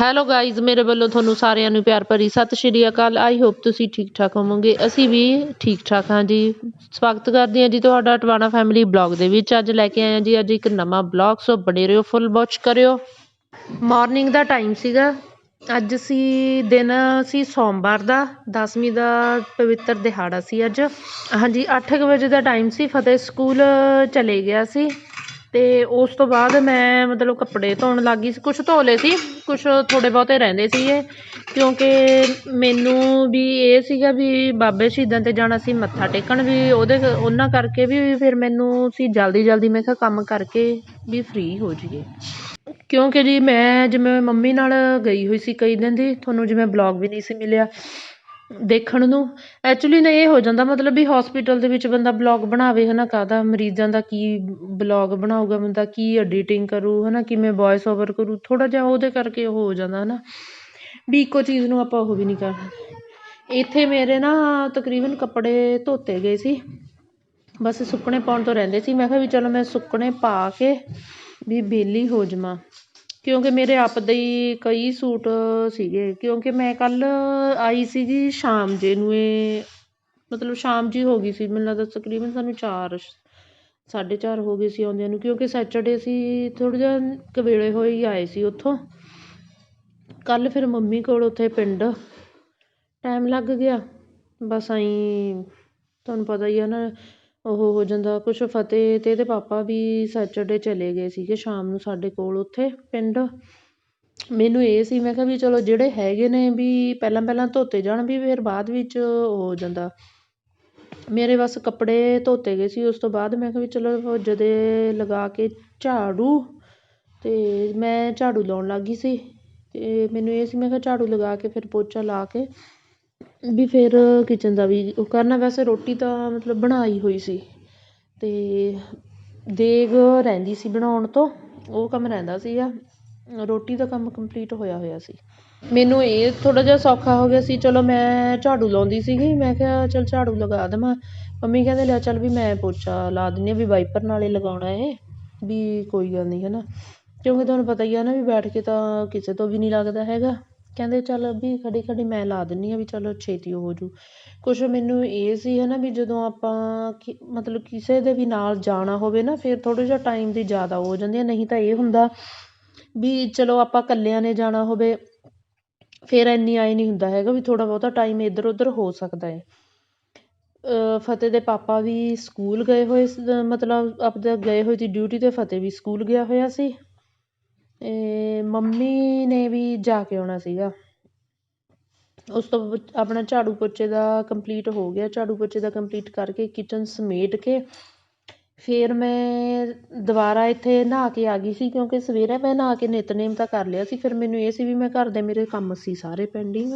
Hello guys ਮੇਰੇ ਵੱਲੋਂ ਤੁਹਾਨੂੰ ਸਾਰਿਆਂ ਨੂੰ ਪਿਆਰ ਭਰੀ ਸਤਿ ਸ਼੍ਰੀ ਅਕਾਲ। ਆਈ ਹੋਪ ਤੁਸੀਂ ਠੀਕ ਠਾਕ ਹੋਵੋਗੇ। ਅਸੀਂ ਵੀ ਠੀਕ ਠਾਕ ਹਾਂ ਜੀ। ਸਵਾਗਤ ਕਰਦੇ ਹਾਂ ਜੀ ਤੁਹਾਡਾ ਟਵਾਣਾ ਫੈਮਿਲੀ ਬਲੌਗ ਦੇ ਵਿੱਚ। ਅੱਜ ਲੈ ਕੇ ਆਏ ਹਾਂ ਜੀ, ਅੱਜ ਇੱਕ ਨਵਾਂ ਬਲੌਗ ਸੋ ਬਣੇ ਰਹੋ ਫੁੱਲ ਵਾਚ ਕਰਿਓ। ਮਾਰਨਿੰਗ ਦਾ ਟਾਈਮ ਸੀਗਾ। ਅੱਜ ਸੀ ਦਿਨ ਸੀ ਸੋਮਵਾਰ ਦਾ 10ਵੀਂ ਦਾ ਪਵਿੱਤਰ ਦਿਹਾੜਾ ਸੀ ਅੱਜ। ਹਾਂਜੀ 8 ਵਜੇ ਦਾ ਟਾਈਮ ਸੀ, ਫਤਿਹ ਸਕੂਲ ਚਲੇ ਗਿਆ ਸੀ। ਅਤੇ ਉਸ ਤੋਂ ਬਾਅਦ ਮੈਂ ਮਤਲਬ ਕੱਪੜੇ ਧੋਣ ਲੱਗ ਗਈ ਸੀ। ਕੁਛ ਧੋ ਲਏ ਸੀ, ਕੁਛ ਥੋੜ੍ਹੇ ਬਹੁਤੇ ਰਹਿੰਦੇ ਸੀਗੇ, ਕਿਉਂਕਿ ਮੈਨੂੰ ਵੀ ਇਹ ਸੀਗਾ ਵੀ ਬਾਬੇ ਸ਼ਹੀਦਾਂ ਤੇ ਜਾਣਾ ਸੀ, ਮੱਥਾ ਟੇਕਣ ਵੀ ਉਹਦੇ ਉਹਨਾਂ ਕਰਕੇ ਵੀ ਫਿਰ ਮੈਨੂੰ ਸੀ ਜਲਦੀ ਜਲਦੀ ਮੈਂ ਕਿਹਾ ਕੰਮ ਕਰਕੇ ਵੀ ਫ੍ਰੀ ਹੋ ਜਾਈਏ। ਕਿਉਂਕਿ ਜੀ ਮੈਂ ਜਿਵੇਂ ਮੰਮੀ ਨਾਲ ਗਈ ਹੋਈ ਸੀ ਕਈ ਦਿਨ ਦੀ, ਤੁਹਾਨੂੰ ਜਿਵੇਂ ਬਲੋਗ ਵੀ ਨਹੀਂ ਸੀ ਮਿਲਿਆ। ਦੇਖਣ ਨੂੰ। ਐਕਚੁਲੀ ਨਾ ਇਹ ਹੋ ਜਾਂਦਾ ਮਤਲਬ ਵੀ ਹੋਸਪਿਟਲ ਦੇ ਵਿੱਚ ਬੰਦਾ ਬਲੋਗ ਬਣਾਵੇ ਹੈ ਨਾ ਕਾਹਦਾ, ਮਰੀਜ਼ਾਂ ਦਾ ਕੀ ਬਲੋਗ ਬਣਾਊਗਾ, ਬੰਦਾ ਕੀ ਐਡੀਟਿੰਗ ਕਰੂ ਹੈ ਨਾ ਕਿਵੇਂ ਵੋਇਸ ਓਵਰ ਕਰੂ, ਥੋੜ੍ਹਾ ਜਿਹਾ ਉਹਦੇ ਕਰਕੇ ਉਹ ਹੋ ਜਾਂਦਾ ਹੈ ਨਾ ਵੀ ਇੱਕੋ ਚੀਜ਼ ਨੂੰ ਆਪਾਂ ਉਹ ਵੀ ਨਹੀਂ ਕਰ ਇੱਥੇ ਮੇਰੇ ਨਾ ਤਕਰੀਬਨ ਕੱਪੜੇ ਧੋਤੇ ਗਏ ਸੀ। ਬਸ ਸੁੱਕਣੇ ਪਾਉਣ ਤੋਂ ਰਹਿੰਦੇ ਸੀ। ਮੈਂ ਕਿਹਾ ਵੀ ਚਲੋ ਮੈਂ ਸੁੱਕਣੇ ਪਾ ਕੇ ਵੀ ਵਿਹਲੀ ਹੋ ਜਾਵਾਂ। ਕਿਉਂਕਿ ਮੇਰੇ ਆਪ ਦੇ ਹੀ ਕਈ ਸੂਟ ਸੀਗੇ। ਕਿਉਂਕਿ ਮੈਂ ਕੱਲ੍ਹ ਆਈ ਸੀਗੀ ਸ਼ਾਮ ਜੇ ਨੂੰ ਇਹ, ਮਤਲਬ ਸ਼ਾਮ ਜੀ ਹੋ ਗਈ ਸੀ। ਮੈਨੂੰ ਲੱਗਦਾ ਤਕਰੀਬਨ ਸਾਨੂੰ ਚਾਰ, ਸਾਢੇ ਚਾਰ ਹੋ ਗਏ ਸੀ ਆਉਂਦਿਆਂ ਨੂੰ। ਕਿਉਂਕਿ ਸੈਚਰਡੇ ਸੀ, ਥੋੜ੍ਹਾ ਜਿਹਾ ਕਵੇਲੇ ਹੋਏ ਹੀ ਆਏ ਸੀ ਉੱਥੋਂ। ਕੱਲ੍ਹ ਫਿਰ ਮੰਮੀ ਕੋਲ ਉੱਥੇ ਪਿੰਡ ਟਾਈਮ ਲੱਗ ਗਿਆ। ਬਸ ਆਈ ਤੁਹਾਨੂੰ ਪਤਾ ਹੀ ਹੈ ਨਾ ਉਹ ਹੋ ਜਾਂਦਾ। ਕੁਛ ਫਤਿਹ ਅਤੇ ਇਹਦੇ ਪਾਪਾ ਵੀ ਸੈਟਰਡੇ ਚਲੇ ਗਏ ਸੀਗੇ ਸ਼ਾਮ ਨੂੰ ਸਾਡੇ ਕੋਲ ਉੱਥੇ ਪਿੰਡ। ਮੈਨੂੰ ਇਹ ਸੀ, ਮੈਂ ਕਿਹਾ ਵੀ ਚਲੋ ਜਿਹੜੇ ਹੈਗੇ ਨੇ ਵੀ ਪਹਿਲਾਂ ਪਹਿਲਾਂ ਧੋਤੇ ਜਾਣ ਵੀ ਫਿਰ ਬਾਅਦ ਵਿੱਚ ਉਹ ਹੋ ਜਾਂਦਾ। ਮੇਰੇ ਬਸ ਕੱਪੜੇ ਧੋਤੇ ਗਏ ਸੀ, ਉਸ ਤੋਂ ਬਾਅਦ ਮੈਂ ਕਿਹਾ ਵੀ ਚਲੋ ਜਦੇ ਲਗਾ ਕੇ ਝਾੜੂ ਅਤੇ ਮੈਂ ਝਾੜੂ ਲਾਉਣ ਲੱਗ ਗਈ ਸੀ। ਅਤੇ ਮੈਨੂੰ ਇਹ ਸੀ, ਮੈਂ ਕਿਹਾ ਝਾੜੂ ਲਗਾ ਕੇ ਫਿਰ ਪੋਚਾ ਲਾ ਕੇ ਵੀ ਫਿਰ ਕਿਚਨ ਦਾ ਵੀ ਉਹ ਕਰਨਾ, ਵੈਸੇ ਰੋਟੀ ਤਾਂ ਮਤਲਬ ਬਣਾਈ ਹੋਈ ਸੀ ਅਤੇ ਦੇਗ ਰਹਿੰਦੀ ਸੀ ਬਣਾਉਣ ਤੋਂ, ਉਹ ਕੰਮ ਰਹਿੰਦਾ ਸੀਗਾ। ਰੋਟੀ ਦਾ ਕੰਮ ਕੰਪਲੀਟ ਹੋਇਆ ਹੋਇਆ ਸੀ। ਮੈਨੂੰ ਇਹ ਥੋੜ੍ਹਾ ਜਿਹਾ ਸੌਖਾ ਹੋ ਗਿਆ ਸੀ, ਚਲੋ ਮੈਂ ਝਾੜੂ ਲਾਉਂਦੀ ਸੀਗੀ, ਮੈਂ ਕਿਹਾ ਚੱਲ ਝਾੜੂ ਲਗਾ ਦੇਵਾਂ। ਮੰਮੀ ਕਹਿੰਦੇ, ਲੈ ਚੱਲ ਵੀ ਮੈਂ ਪੋਚਾ ਲਾ ਦਿੰਦੀ ਹਾਂ ਵੀ ਵਾਈਪਰ ਨਾਲ ਹੀ ਲਗਾਉਣਾ ਹੈ ਵੀ ਕੋਈ ਗੱਲ ਨਹੀਂ ਹੈ ਨਾ ਕਿਉਂਕਿ ਤੁਹਾਨੂੰ ਪਤਾ ਹੀ ਆ ਨਾ ਵੀ ਬੈਠ ਕੇ ਤਾਂ ਕਿਸੇ ਤੋਂ ਵੀ ਨਹੀਂ ਲੱਗਦਾ ਹੈਗਾ। ਕਹਿੰਦੇ ਚੱਲ ਵੀ ਖੜ੍ਹੀ ਖੜ੍ਹੀ ਮੈਂ ਲਾ ਦਿੰਦੀ ਹਾਂ ਵੀ ਚਲੋ ਛੇਤੀ ਹੋ ਜੂ। ਕੁਛ ਮੈਨੂੰ ਇਹ ਸੀ ਹੈ ਨਾ ਵੀ ਜਦੋਂ ਆਪਾਂ ਕਿ ਮਤਲਬ ਕਿਸੇ ਦੇ ਵੀ ਨਾਲ ਜਾਣਾ ਹੋਵੇ ਨਾ ਫਿਰ ਥੋੜ੍ਹਾ ਜਿਹਾ ਟਾਈਮ ਦੀ ਜ਼ਿਆਦਾ ਹੋ ਜਾਂਦੀ ਹੈ ਨਹੀਂ ਤਾਂ ਇਹ ਹੁੰਦਾ ਵੀ ਚਲੋ ਆਪਾਂ ਇਕੱਲਿਆਂ ਨੇ ਜਾਣਾ ਹੋਵੇ, ਫਿਰ ਇੰਨੀ ਆਏ ਨਹੀਂ ਹੁੰਦਾ ਹੈਗਾ ਵੀ ਥੋੜ੍ਹਾ ਬਹੁਤਾ ਟਾਈਮ ਇੱਧਰ ਉੱਧਰ ਹੋ ਸਕਦਾ ਹੈ। ਫਤਿਹ ਦੇ ਪਾਪਾ ਵੀ ਸਕੂਲ ਗਏ ਹੋਏ ਮਤਲਬ ਆਪਦਾ ਗਏ ਹੋਏ ਸੀ ਡਿਊਟੀ 'ਤੇ ਫਤਿਹ ਵੀ ਸਕੂਲ ਗਿਆ ਹੋਇਆ ਸੀ। ਮੰਮੀ ਨੇ ਵੀ ਜਾ ਕੇ ਆਉਣਾ ਸੀਗਾ। ਉਸ ਤੋਂ ਆਪਣਾ ਝਾੜੂ ਪੋਚੇ ਦਾ ਕੰਪਲੀਟ ਹੋ ਗਿਆ। ਝਾੜੂ ਪੋਚੇ ਦਾ ਕੰਪਲੀਟ ਕਰਕੇ ਕਿਚਨ ਸਮੇਟ ਕੇ ਫਿਰ ਮੈਂ ਦੁਬਾਰਾ ਇੱਥੇ ਨਹਾ ਕੇ ਆ ਗਈ ਸੀ, ਕਿਉਂਕਿ ਸਵੇਰੇ ਮੈਂ ਨਹਾ ਕੇ ਨਿਤਨੇਮ ਤਾਂ ਕਰ ਲਿਆ ਸੀ। ਫਿਰ ਮੈਨੂੰ ਇਹ ਸੀ ਵੀ ਮੈਂ ਘਰ ਦੇ ਮੇਰੇ ਕੰਮ ਸੀ ਸਾਰੇ ਪੈਂਡਿੰਗ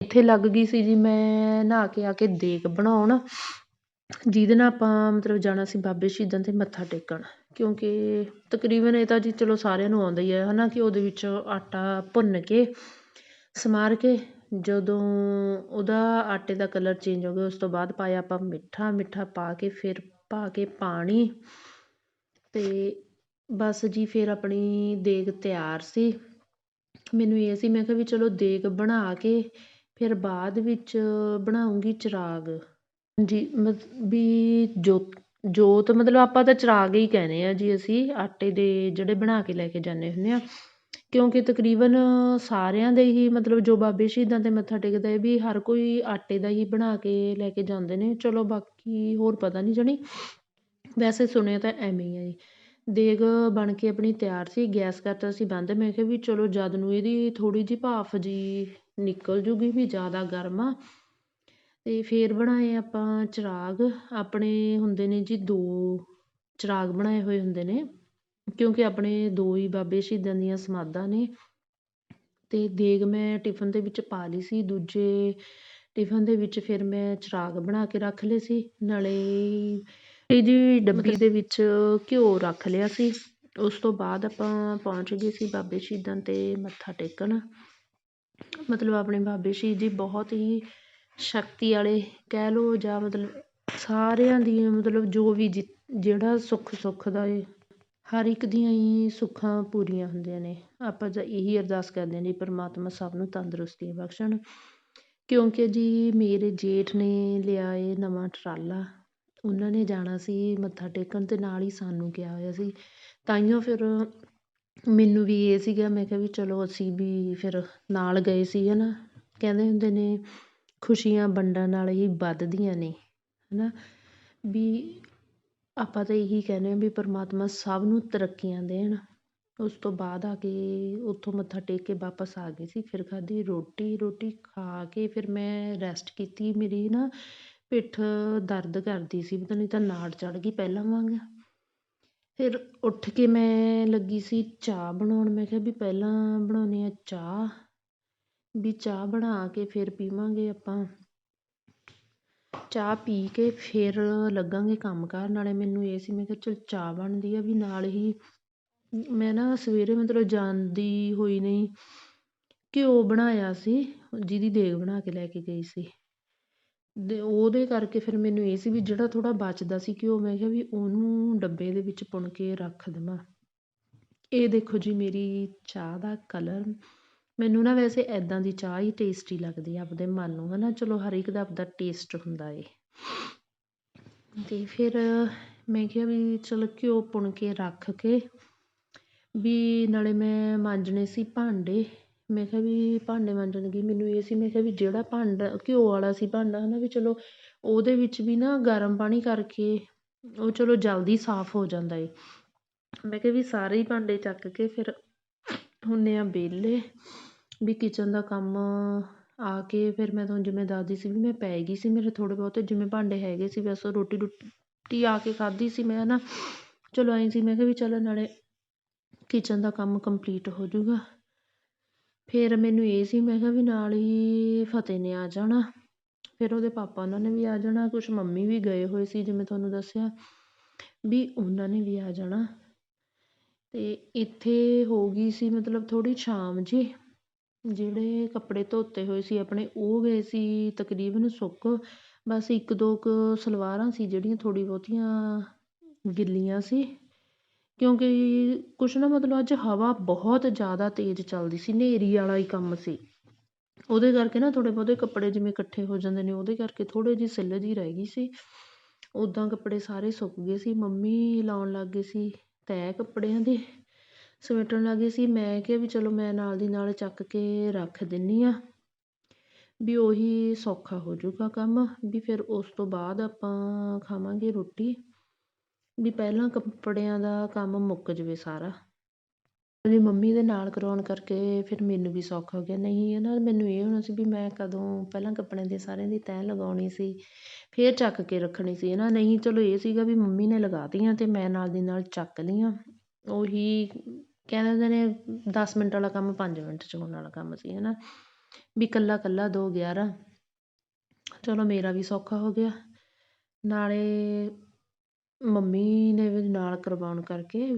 ਇੱਥੇ ਲੱਗ ਗਈ ਸੀ ਜੀ ਮੈਂ ਨਹਾ ਕੇ ਆ ਕੇ ਦੇਗ ਬਣਾਉਣ, ਜਿਹਦੇ ਨਾਲ ਆਪਾਂ ਮਤਲਬ ਜਾਣਾ ਸੀ ਬਾਬੇ ਸ਼ਹੀਦਾਂ 'ਤੇ ਮੱਥਾ ਟੇਕਣ। ਕਿਉਂਕਿ ਤਕਰੀਬਨ ਇਹ ਤਾਂ ਜੀ ਚਲੋ ਸਾਰਿਆਂ ਨੂੰ ਆਉਂਦਾ ਹੀ ਹੈ ਹੈ ਨਾ ਕਿ ਉਹਦੇ ਵਿੱਚ ਆਟਾ ਭੁੰਨ ਕੇ, ਸਮਾਰ ਕੇ, ਜਦੋਂ ਉਹਦਾ ਆਟੇ ਦਾ ਕਲਰ ਚੇਂਜ ਹੋ ਗਿਆ, ਉਸ ਤੋਂ ਬਾਅਦ ਪਾਇਆ ਆਪਾਂ ਮਿੱਠਾ ਮਿੱਠਾ ਪਾ ਕੇ ਫਿਰ ਪਾ ਕੇ ਪਾਣੀ ਅਤੇ ਬਸ ਜੀ ਫਿਰ ਆਪਣੀ ਦੇਗ ਤਿਆਰ ਸੀ। ਮੈਨੂੰ ਇਹ ਸੀ, ਮੈਂ ਕਿਹਾ ਵੀ ਚਲੋ ਦੇਗ ਬਣਾ ਕੇ ਫਿਰ ਬਾਅਦ ਵਿੱਚ ਬਣਾਉਂਗੀ ਚਿਰਾਗ। ਜੀ, ਮਤ, ਵੀ ਜੋਤ ਜੋਤ ਮਤਲਬ ਆਪਾਂ ਤਾਂ ਚਿਰਾਗ ਹੀ ਕਹਿੰਦੇ ਆ ਜੀ ਅਸੀਂ, ਆਟੇ ਦੇ ਜਿਹੜੇ ਬਣਾ ਕੇ ਲੈ ਕੇ ਜਾਂਦੇ ਹੁੰਦੇ ਹਾਂ। ਕਿਉਂਕਿ ਤਕਰੀਬਨ ਸਾਰਿਆਂ ਦੇ ਹੀ ਮਤਲਬ ਜੋ ਬਾਬੇ ਸ਼ਹੀਦਾਂ 'ਤੇ ਮੱਥਾ ਟੇਕਦਾ ਹੈ ਵੀ ਹਰ ਕੋਈ ਆਟੇ ਦਾ ਹੀ ਬਣਾ ਕੇ ਲੈ ਕੇ ਜਾਂਦੇ ਨੇ। ਚਲੋ ਬਾਕੀ ਹੋਰ ਪਤਾ ਨਹੀਂ ਜਾਣੀ। ਵੈਸੇ ਸੁਣਿਆ ਤਾਂ ਐਵੇਂ ਹੀ ਹੈ ਜੀ। ਦੇਗ ਬਣ ਕੇ ਆਪਣੀ ਤਿਆਰ ਸੀ, ਗੈਸ ਕਰਤਾ ਸੀ ਬੰਦ। ਮੈਂ ਕਿਹਾ ਵੀ ਚਲੋ ਜਦ ਨੂੰ ਇਹਦੀ ਥੋੜ੍ਹੀ ਜਿਹੀ ਭਾਫ ਜੀ ਨਿਕਲ ਜੂਗੀ ਵੀ ਜ਼ਿਆਦਾ ਗਰਮ ਆ। ਅਤੇ ਫਿਰ ਬਣਾਏ ਆਪਾਂ ਚਿਰਾਗ। ਆਪਣੇ ਹੁੰਦੇ ਨੇ ਜੀ ਦੋ ਚਿਰਾਗ ਬਣਾਏ ਹੋਏ ਹੁੰਦੇ ਨੇ, ਕਿਉਂਕਿ ਆਪਣੇ ਦੋ ਹੀ ਬਾਬੇ ਸ਼ਹੀਦਾਂ ਦੀਆਂ ਸਮਾਧਾਂ ਨੇ। ਅਤੇ ਦੇਗ ਮੈਂ ਟਿਫਨ ਦੇ ਵਿੱਚ ਪਾ ਲਈ ਸੀ, ਦੂਜੇ ਟਿਫਨ ਦੇ ਵਿੱਚ ਫਿਰ ਮੈਂ ਚਿਰਾਗ ਬਣਾ ਕੇ ਰੱਖ ਲਏ ਸੀ, ਨਾਲੇ ਇਹ ਜੀ ਡੱਬੀ ਦੇ ਵਿੱਚ ਘਿਓ ਰੱਖ ਲਿਆ ਸੀ। ਉਸ ਤੋਂ ਬਾਅਦ ਆਪਾਂ ਪਹੁੰਚ ਗਏ ਸੀ ਬਾਬੇ ਸ਼ਹੀਦਾਂ 'ਤੇ ਮੱਥਾ ਟੇਕਣ। ਮਤਲਬ ਆਪਣੇ ਬਾਬੇ ਸ਼ਹੀਦ ਜੀ ਬਹੁਤ ਹੀ ਸ਼ਕਤੀ ਵਾਲੇ ਕਹਿ ਲਓ ਜਾਂ ਮਤਲਬ ਸਾਰਿਆਂ ਦੀਆਂ ਮਤਲਬ ਜੋ ਵੀ ਜਿ, ਜਿਹੜਾ ਸੁੱਖ ਸੁੱਖ ਦਾ ਏ, ਹਰ ਇੱਕ ਦੀਆਂ ਹੀ ਸੁੱਖਾਂ ਪੂਰੀਆਂ ਹੁੰਦੀਆਂ ਨੇ। ਆਪਾਂ ਤਾਂ ਇਹੀ ਅਰਦਾਸ ਕਰਦੇ ਹਾਂ ਜੀ, ਪਰਮਾਤਮਾ ਸਭ ਨੂੰ ਤੰਦਰੁਸਤੀ ਬਖਸ਼ਣ। ਕਿਉਂਕਿ ਜੀ ਮੇਰੇ ਜੇਠ ਨੇ ਲਿਆ ਏ ਨਵਾਂ ਟਰਾਲਾ, ਉਹਨਾਂ ਨੇ ਜਾਣਾ ਸੀ, ਮੱਥਾ ਟੇਕਣ ਅਤੇ ਨਾਲ ਹੀ ਸਾਨੂੰ ਕਿਹਾ ਹੋਇਆ ਸੀ। ਤਾਈਓ ਫਿਰ ਮੈਨੂੰ ਵੀ ਇਹ ਸੀਗਾ, ਮੈਂ ਕਿਹਾ ਵੀ ਚਲੋ ਅਸੀਂ ਵੀ ਫਿਰ ਨਾਲ ਗਏ ਸੀ ਹੈ ਨਾ ਕਹਿੰਦੇ ਹੁੰਦੇ ਨੇ ਖੁਸ਼ੀਆਂ ਵੰਡਣ ਨਾਲ ਹੀ ਵੱਧਦੀਆਂ ਨੇ ਹੈ ਨਾ ਵੀ ਆਪਾਂ ਤਾਂ ਇਹੀ ਕਹਿੰਦੇ ਹਾਂ ਵੀ ਪਰਮਾਤਮਾ ਸਭ ਨੂੰ ਤਰੱਕੀਆਂ ਦੇਣ। ਉਸ ਤੋਂ ਬਾਅਦ ਆ ਕੇ ਉੱਥੋਂ ਮੱਥਾ ਟੇਕ ਕੇ ਵਾਪਸ ਆ ਗਏ ਸੀ, ਫਿਰ ਖਾਧੀ ਰੋਟੀ ਰੋਟੀ ਖਾ ਕੇ ਫਿਰ ਮੈਂ ਰੈਸਟ ਕੀਤੀ। ਮੇਰੀ ਨਾ ਪਿੱਠ ਦਰਦ ਕਰਦੀ ਸੀ, ਪਤਾ ਨਹੀਂ ਤਾਂ ਨਾੜ ਚੜ੍ਹ ਗਈ ਪਹਿਲਾਂ ਵਾਂਗ ਫਿਰ ਉੱਠ ਕੇ ਮੈਂ ਲੱਗੀ ਸੀ ਚਾਹ ਬਣਾਉਣ। ਮੈਂ ਕਿਹਾ ਵੀ ਪਹਿਲਾਂ ਬਣਾਉਂਦੇ ਹਾਂ ਚਾਹ। ਵੀ ਚਾਹ ਬਣਾ ਕੇ ਫਿਰ ਪੀਵਾਂਗੇ ਆਪਾਂ। ਚਾਹ ਪੀ ਕੇ ਫਿਰ ਲੱਗਾਂਗੇ ਕੰਮ ਕਾਰ, ਨਾਲੇ ਮੈਨੂੰ ਇਹ ਸੀ, ਮੈਂ ਕਿਹਾ ਚਲ ਚਾਹ ਬਣਦੀ ਆ ਵੀ ਨਾਲ ਹੀ। ਮੈਂ ਨਾ ਸਵੇਰੇ ਮਤਲਬ ਜਾਂਦੀ ਹੋਈ ਨਹੀਂ, ਘਿਓ ਬਣਾਇਆ ਸੀ, ਜਿਹਦੀ ਦੇਗ ਬਣਾ ਕੇ ਲੈ ਕੇ ਗਈ ਸੀ। ਦੇ ਉਹਦੇ ਕਰਕੇ ਫਿਰ ਮੈਨੂੰ ਇਹ ਸੀ ਵੀ ਜਿਹੜਾ ਥੋੜ੍ਹਾ ਬਚਦਾ ਸੀ ਘਿਓ, ਮੈਂ ਕਿਹਾ ਵੀ ਉਹਨੂੰ ਡੱਬੇ ਦੇ ਵਿੱਚ ਪੁਣ ਕੇ ਰੱਖ ਦੇਵਾਂ। ਇਹ ਦੇਖੋ ਜੀ ਮੇਰੀ ਚਾਹ ਦਾ ਕਲਰ ਮੈਨੂੰ ਨਾ ਵੈਸੇ ਇੱਦਾਂ ਦੀ ਚਾਹ ਹੀ ਟੇਸਟੀ ਲੱਗਦੀ ਆ ਆਪਦੇ ਮਨ ਨੂੰ ਹੈ ਨਾ ਚਲੋ, ਹਰ ਇੱਕ ਦਾ ਆਪਦਾ ਟੇਸਟ ਹੁੰਦਾ ਏ। ਅਤੇ ਫਿਰ ਮੈਂ ਕਿਹਾ ਵੀ ਚਲੋ ਘਿਓ ਪੁਣ ਕੇ ਰੱਖ ਕੇ ਵੀ ਨਾਲੇ ਮੈਂ ਮਾਂਜਣੇ ਸੀ ਭਾਂਡੇ। ਮੈਂ ਕਿਹਾ ਵੀ ਭਾਂਡੇ ਮਾਂਜਣ ਲੱਗੀ ਮੈਨੂੰ ਇਹ ਸੀ, ਮੈਂ ਕਿਹਾ ਵੀ ਜਿਹੜਾ ਭਾਂਡਾ, ਘਿਓ ਵਾਲਾ ਸੀ ਭਾਂਡਾ ਹੈ ਨਾ ਵੀ ਚਲੋ, ਉਹਦੇ ਵਿੱਚ ਵੀ ਨਾ ਗਰਮ ਪਾਣੀ ਕਰਕੇ ਉਹ ਚਲੋ ਜਲਦੀ ਸਾਫ਼ ਹੋ ਜਾਂਦਾ ਏ। ਮੈਂ ਕਿਹਾ ਵੀ ਸਾਰੇ ਹੀ ਭਾਂਡੇ ਚੱਕ ਕੇ ਫਿਰ ਹੁੰਦੇ ਆ ਵਿਹਲੇ ਵੀ ਕਿਚਨ ਦਾ ਕੰਮ ਆ ਕੇ ਫਿਰ ਮੈਂ ਤੁਹਾਨੂੰ ਜਿਵੇਂ ਦੱਸਦੀ ਸੀ ਵੀ ਮੈਂ ਪੈ ਗਈ ਸੀ ਮੇਰੇ ਥੋੜ੍ਹੇ ਬਹੁਤੇ ਜਿਵੇਂ ਭਾਂਡੇ ਹੈਗੇ ਸੀ ਬਸ ਰੋਟੀ ਰੁੱਟੀ ਆ ਕੇ ਖਾਧੀ ਸੀ ਮੈਂ ਨਾ ਚਲੋ ਐਂ ਸੀ ਮੈਂ ਕਿਹਾ ਵੀ ਚਲੋ ਨਾਲੇ ਕਿਚਨ ਦਾ ਕੰਮ ਕੰਪਲੀਟ ਹੋ ਜਾਊਗਾ। ਫਿਰ ਮੈਨੂੰ ਇਹ ਸੀ ਮੈਂ ਕਿਹਾ ਵੀ ਨਾਲ ਹੀ ਫਤਿਹ ਨੇ ਆ ਜਾਣਾ। ਫਿਰ ਉਹਦੇ ਪਾਪਾ ਉਹਨਾਂ ਨੇ ਵੀ ਆ ਜਾਣਾ, ਕੁਛ ਮੰਮੀ ਵੀ ਗਏ ਹੋਏ ਸੀ ਜਿਵੇਂ ਤੁਹਾਨੂੰ ਦੱਸਿਆ ਵੀ ਉਹਨਾਂ ਨੇ ਵੀ ਆ ਜਾਣਾ। ਅਤੇ ਇੱਥੇ ਹੋ ਗਈ ਸੀ ਮਤਲਬ ਥੋੜ੍ਹੀ ਸ਼ਾਮ ਜੀ ਜਿਹੜੇ ਕੱਪੜੇ ਧੋਤੇ ਹੋਏ ਸੀ, ਆਪਣੇ ਉਹ ਗਏ ਸੀ ਤਕਰੀਬਨ ਸੁੱਕ। ਬਸ ਇੱਕ ਦੋ ਕੁ ਸਲਵਾਰਾਂ ਸੀ ਜਿਹੜੀਆਂ ਥੋੜ੍ਹੀ ਬਹੁਤੀਆਂ ਗਿੱਲੀਆਂ ਸੀ। ਕਿਉਂਕਿ ਕੁਛ ਨਾ ਮਤਲਬ ਅੱਜ ਹਵਾ ਬਹੁਤ ਜ਼ਿਆਦਾ ਤੇਜ਼ ਚੱਲਦੀ ਸੀ, ਹਨੇਰੀ ਵਾਲਾ ਹੀ ਕੰਮ ਸੀ। ਉਹਦੇ ਕਰਕੇ ਨਾ ਥੋੜ੍ਹੇ ਬਹੁਤੇ ਕੱਪੜੇ ਜਿਵੇਂ ਇਕੱਠੇ ਹੋ ਜਾਂਦੇ ਨੇ, ਉਹਦੇ ਕਰਕੇ ਥੋੜ੍ਹੇ ਜਿਹੀ ਸਿੱਲ ਜਿਹੀ ਰਹਿ ਗਈ ਸੀ। ਉੱਦਾਂ ਕੱਪੜੇ ਸਾਰੇ ਸੁੱਕ ਗਏ ਸੀ, ਮੰਮੀ ਲਾਉਣ ਲੱਗ ਗਏ ਸੀ ਤੈਅ ਕੱਪੜਿਆਂ ਦੇ। ਸਮੇਟਣ ਲੱਗ ਗਏ ਸੀ। ਮੈਂ ਕਿਹਾ ਵੀ ਚਲੋ ਮੈਂ ਨਾਲ ਦੀ ਨਾਲ ਚੱਕ ਕੇ ਰੱਖ ਦਿੰਦੀ ਹਾਂ ਵੀ ਉਹੀ ਸੌਖਾ ਹੋ ਜਾਊਗਾ ਕੰਮ। ਵੀ ਫਿਰ ਉਸ ਤੋਂ ਬਾਅਦ ਆਪਾਂ ਖਾਵਾਂਗੇ ਰੋਟੀ। ਵੀ ਪਹਿਲਾਂ ਕੱਪੜਿਆਂ ਦਾ ਕੰਮ ਮੁੱਕ ਜਾਵੇ ਸਾਰਾ। ਮੇਰੀ ਮੰਮੀ ਦੇ ਨਾਲ ਕਰਾਉਣ ਕਰਕੇ ਫਿਰ ਮੈਨੂੰ ਵੀ ਸੌਖਾ ਹੋ ਗਿਆ। ਨਹੀਂ ਹੈ ਨਾ ਮੈਨੂੰ ਇਹ ਹੋਣਾ ਸੀ ਵੀ ਮੈਂ ਕਦੋਂ ਪਹਿਲਾਂ ਕੱਪੜਿਆਂ ਦੇ ਸਾਰਿਆਂ ਦੀ ਤੈਅ ਲਗਾਉਣੀ ਸੀ, ਫਿਰ ਚੱਕ ਕੇ ਰੱਖਣੀ ਸੀ ਹੈ ਨਾ। ਨਹੀਂ, ਚਲੋ ਇਹ ਸੀਗਾ ਵੀ ਮੰਮੀ ਨੇ ਲਗਾ ਤੀਆਂ ਅਤੇ ਮੈਂ ਨਾਲ ਦੀ ਨਾਲ ਚੱਕ ਲਈਆਂ। ਉਹੀ ਕਹਿੰਦੇ ਨੇ ਦਸ ਮਿੰਟ ਵਾਲਾ ਕੰਮ ਪੰਜ ਮਿੰਟ 'ਚ ਹੋਣ ਵਾਲਾ ਕੰਮ ਸੀ ਹੈ ਨਾ ਵੀ ਇਕੱਲਾ ਇਕੱਲਾ ਦੋ ਗਿਆਰਾਂ। ਚਲੋ ਮੇਰਾ ਵੀ ਸੌਖਾ ਹੋ ਗਿਆ। ਨਾਲੇ ਮੰਮੀ ਨੇ ਵੀ ਨਾਲ ਕਰਵਾਉਣ ਕਰਕੇ